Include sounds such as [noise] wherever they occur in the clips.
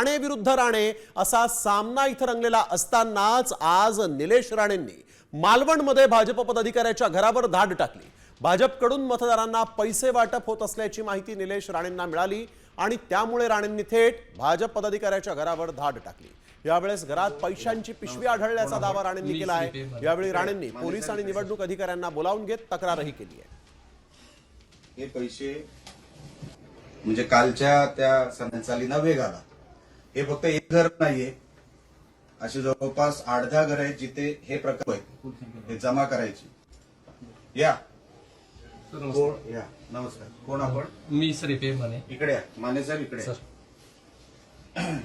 राणे विरुद्ध राणे असा सामना इथं रंगलेला असतानाच आज निलेश राणेंनी मालवणमध्ये भाजप पदाधिकाऱ्याच्या घरावर धाड टाकली. भाजपकडून मतदारांना पैसे वाटप होत असल्याची माहिती निलेश राणेंना मिळाली आणि त्यामुळे राणेंनी थेट भाजप पदाधिकाऱ्याच्या घरावर धाड टाकली. यावेळेस घरात पैशांची पिशवी आढळल्याचा दावा राणेंनी केला आहे. यावेळी राणेंनी पोलीस आणि निवडणूक अधिकाऱ्यांना बोलावून घेत तक्रारही केली आहे. हे पैसे म्हणजे कालच्या त्या सणाचालीना वेग आला हे फक्त एक घर नाहीये. असे जवळपास आठ दहा घर आहेत जिथे हे प्रकार आहेत. हे जमा करायचे. या. सर नमस्कार. कोण या. नमस्कार. कोण आपण? मी सर पे म्हणे इकडे या. माने साहेब इकडे या. सर. [clears throat]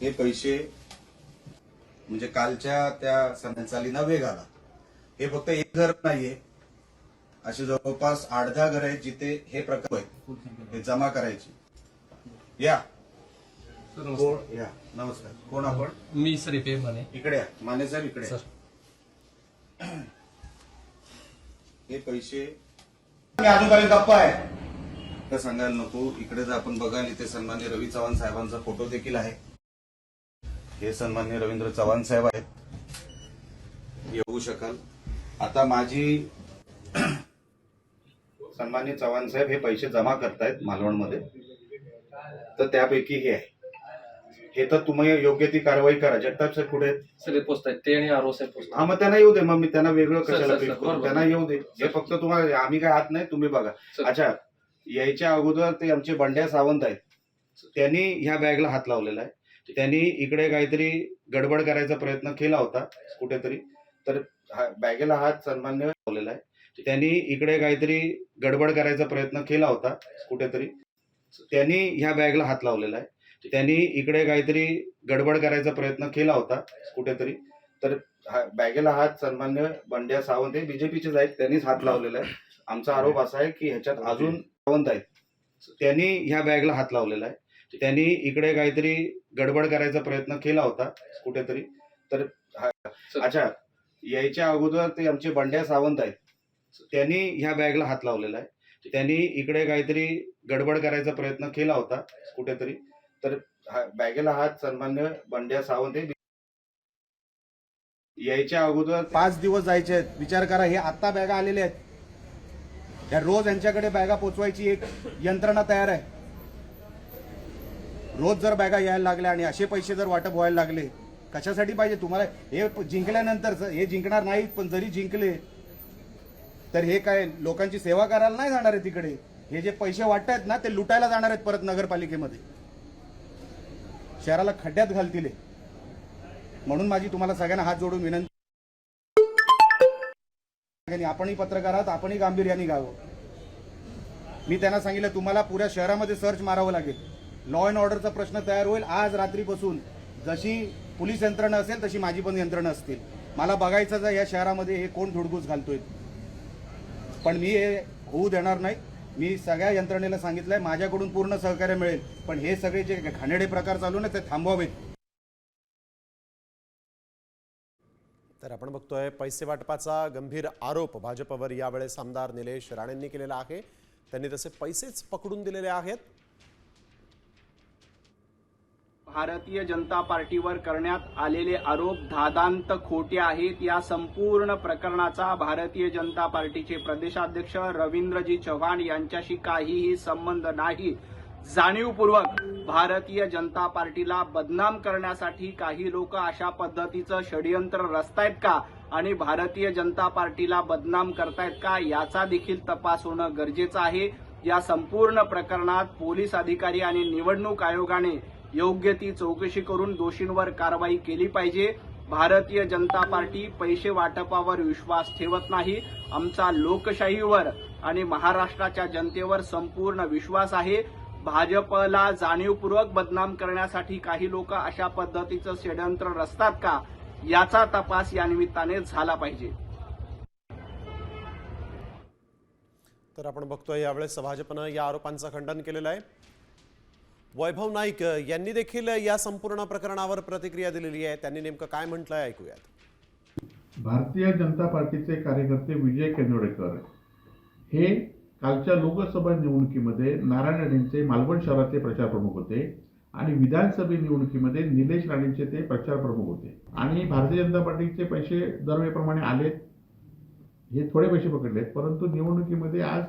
हे पैसे म्हणजे कालच्या त्या सणाचालीना वेग आला हे फक्त एक घर नाहीये. असे जवळपास आठ दहा घर आहेत जिथे हे प्रकार आहेत. हे जमा करायचे. या. सर कोण या नमस्कार. कोण आपण? मी सर पे म्हणे इकडे या. माने साहेब इकडे या. सर. हे पैसे मी आजूबाजू गप्पा आहे. तर सांगायला नको. इकडे जर आपण बघाल इथे सन्मान्य रवी चव्हाण साहेबांचा फोटो देखील आहे. हे सन्मान्य रवींद्र चव्हाण साहेब आहेत. येऊ शकाल. आता माझी सन्मान्य चव्हाण साहेब हे पैसे जमा करतायत मालवणमध्ये. तर त्यापैकी हे आहे. हे तर तुम्ही योग्य ती कारवाई करा. जगताप साहेब पुढे आहेत. पोचत आहेत. ते आणि आरो साहेब पोचत हा मग त्यांना येऊ दे. मग मी त्यांना वेगळं सर, कशाला सर, treat सर, करू? बरोबर. त्यांना येऊ दे. हे फक्त तुम्हाला आम्ही काय हात नाही तुम्ही बघा. सर. अच्छा यायच्या अगोदर ते आमचे बंड्या सावंत आहेत. त्यांनी ह्या बॅगला हात लावलेला आहे. त्यांनी इकडे काहीतरी गडबड करायचा प्रयत्न केला होता कुठेतरी. तर हा- बॅगेला हात सन्मान्य लावलेला आहे. त्यांनी इकडे काहीतरी गडबड करायचा प्रयत्न केला होता कुठेतरी. त्यांनी ह्या बॅगला हात लावलेला आहे. त्यांनी इकडे काहीतरी गडबड करायचा प्रयत्न केला होता कुठेतरी. तर हा- बॅगेला हात सन्मान्य बंड्या सावंत हे बीजेपीचेच आहेत त्यांनीच हात लावलेला आहे. आमचा आरोप असा आहे की ह्याच्यात अजून सावंत आहेत. त्यांनी ह्या बॅगला हात लावलेला आहे. त्यांनी इकडे काहीतरी गडबड करायचा प्रयत्न केला होता कुठेतरी. तर हा-. अच्छा यायच्या अगोदर ते आमचे बंड्या सावंत आहेत. त्यांनी ह्या बॅगला हात लावलेला आहे. त्यांनी इकडे काहीतरी गडबड करायचा प्रयत्न केला होता कुठेतरी. तर बॅगेला हात सन्मान्य बंड्या सावंत हे यायच्या अगोदर पाच दिवस जायचे आहेत. विचार करा हे आत्ता बॅगा आलेले आहेत. या रोज यांच्याकडे बॅगा पोचवायची एक यंत्रणा तयार आहे. रोज जर बॅगा यायला लागल्या आणि असे पैसे जर वाटप व्हायला लागले कशासाठी पाहिजे? तुम्हाला हे जिंकल्यानंतर हे जिंकणार नाहीत पण जरी जिंकले तर हे काय लोकांची सेवा करायला नाही जाणार आहे तिकडे? हे जे पैसे वाटतायत ना ते लुटायला जाणार आहेत परत नगरपालिकेमध्ये. शहराला खड्ड्यात घालतील म्हणून माझी तुम्हाला सगळ्यांना हात जोडून विनंती. आपणही पत्रकार आहात आपणही गांभीर्याने गावं मी त्यांना सांगितलं तुम्हाला पुऱ्या शहरामध्ये सर्च मारावं लागेल. लॉ अँड ऑर्डरचा प्रश्न तयार होईल. आज रात्रीपासून जशी पोलीस यंत्रणा असेल तशी माझी पण यंत्रणा असतील. मला बघायचं या शहरामध्ये हे कोण धुडगूस घालतोय. पण मी हे होऊ देणार नाही. मी सगळ्या यंत्रणेला सांगितलंय माझ्याकडून पूर्ण सहकार्य मिळेल. पण हे सगळे जे घाणेडे प्रकार चालू ना ते थांबवावेत. तर आपण बघतोय पैसे वाटपाचा गंभीर आरोप भाजपवर यावेळेस आमदार निलेश राणेंनी केलेला आहे. त्यांनी तसे पैसेच पकडून दिलेले आहेत. भारतीय जनता पार्टीवर करण्यात आलेले आरोप धादांत खोटे आहेत. या संपूर्ण प्रकरणाचा भारतीय जनता पार्टीचे प्रदेशाध्यक्ष रवींद्रजी चव्हाण यांच्याशी काहीही संबंध नाही. जाणीवपूर्वक भारतीय जनता पार्टीला बदनाम करण्यासाठी काही लोक अशा पद्धतीचं षडयंत्र रचतायत का? आणि भारतीय जनता पार्टीला बदनाम करतायत का? याचा देखील तपास होणं गरजेचं आहे. या संपूर्ण प्रकरणात पोलीस अधिकारी आणि निवडणूक आयोगाने योग्य ती चौकशी करून दोषींवर कारवाई केली पाहिजे. भारतीय जनता पार्टी पैसे वाटपावर विश्वास ठेवत नाही. आमचा लोकशाहीवर आणि महाराष्ट्राच्या जनतेवर संपूर्ण विश्वास आहे. भाजपला जाणीवपूर्वक बदनाम करण्यासाठी काही लोक अशा पद्धतीचं षडयंत्र रचतात का? याचा तपास या निमित्ताने झाला पाहिजे. तर आपण बघतोय यावेळेस भाजपनं या आरोपांचं खंडन केलेलं आहे. वैभव नाईक यांनी देखील या संपूर्ण प्रकरणावर प्रतिक्रिया दिलेली आहे. त्यांनी नेमकं काय म्हटलंय ऐकूयात. भारतीय जनता पार्टीचे कार्यकर्ते विजय केंदोडेकर हे कालच्या लोकसभा निवडणुकीमध्ये नारायण राणेंचे मालवण शहरातले प्रचार प्रमुख होते आणि विधानसभे निवडणुकीमध्ये निलेश राणेंचे ते प्रचार प्रमुख होते. आणि भारतीय जनता पार्टीचे पैसे दरवेळेप्रमाणे आलेत. हे थोडे पैसे पकडलेत परंतु निवडणुकीमध्ये आज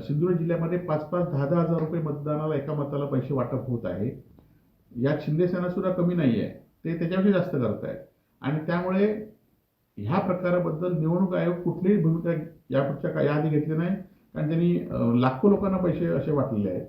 सिंधुदुर्ग जिल्ह्यामध्ये पाच पाच दहा दहा हजार रुपये मतदानाला एका मताला पैसे वाटप होत आहे. यात शिंदेसेनासुद्धा कमी नाही आहे ते त्याच्यापेक्षा जास्त करत आहेत आणि त्यामुळे ह्या प्रकाराबद्दल निवडणूक आयोग कुठलीही भूमिका यापुढच्या का याआधी घेतली नाही. कारण त्यांनी लाखो लोकांना पैसे असे वाटलेले आहेत.